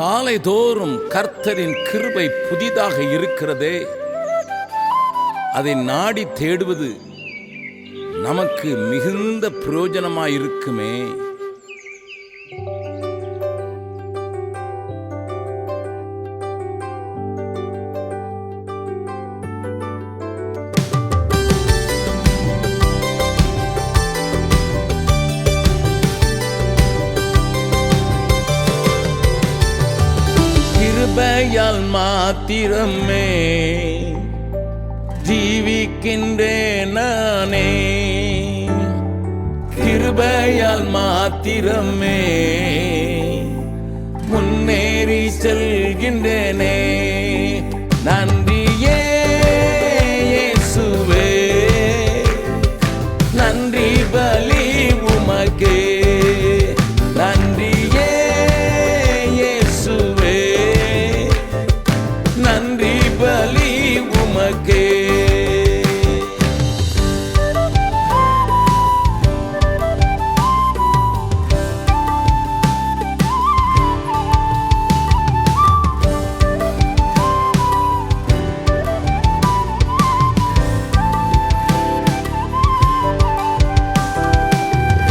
காலை தோறும் கர்த்தரின் கிருபை புதிதாக இருக்கிறதே. அதை நாடி தேடுவது நமக்கு மிகுந்த பிரயோஜனமாயிருக்குமே. கிருபையால் மாத்திரமே ஜீவிக்கின்றே நானே. கிருபையால் மாத்திரமே முன்னேறி செல்கின்றேனே.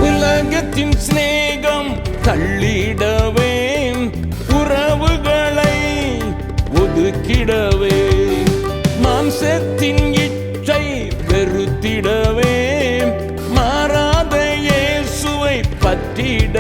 உலகத்தின் சிநேகம் தள்ளிடவே உறவுகளை ஒதுக்கிடவே. கட்டிட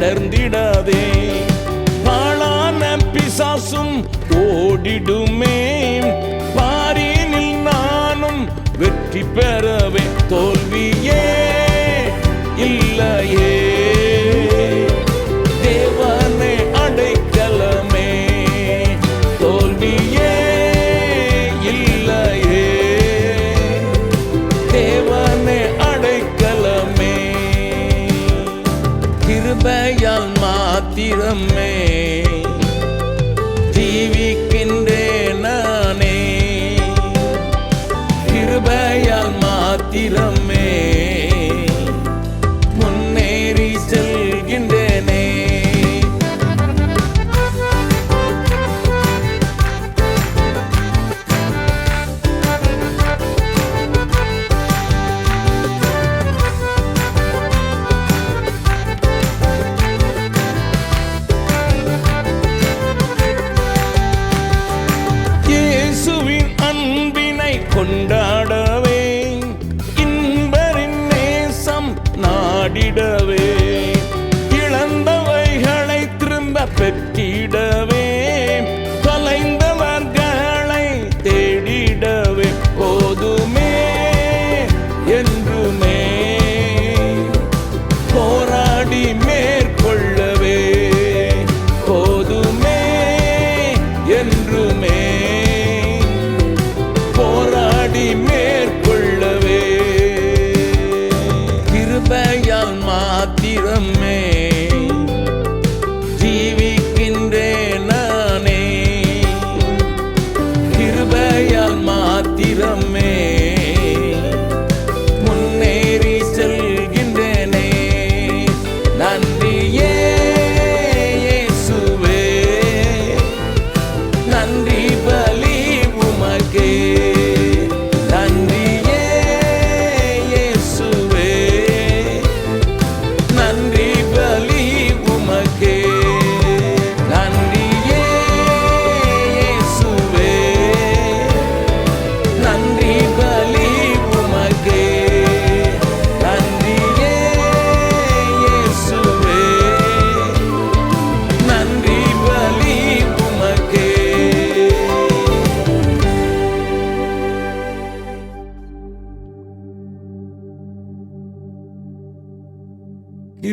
தொடர்ந்திடாதே. பாழான பிசாசும் ஓடிடுமே. பாரினில் நானும் வெற்றி பெறவே தோல்வியே. இல்லையே. கிருபையால் மாத்திரமே.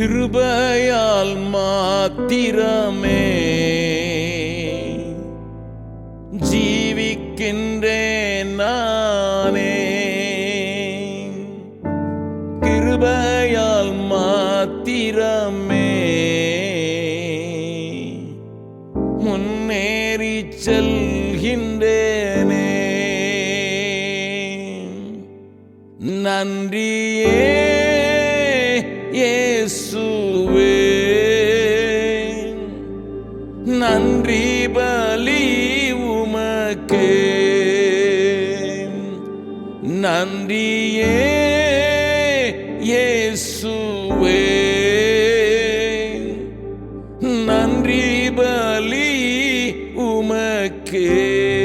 கிருபையால் மாத்திரமே. ஜீவிக்கின்றேன் நானே. கிருபையால் மாத்திரமே. முன்னேறி செல்கின்றேனே. நன்றியே. நன்றியே இயேசுவே. நன்றி பலி உமக்கே.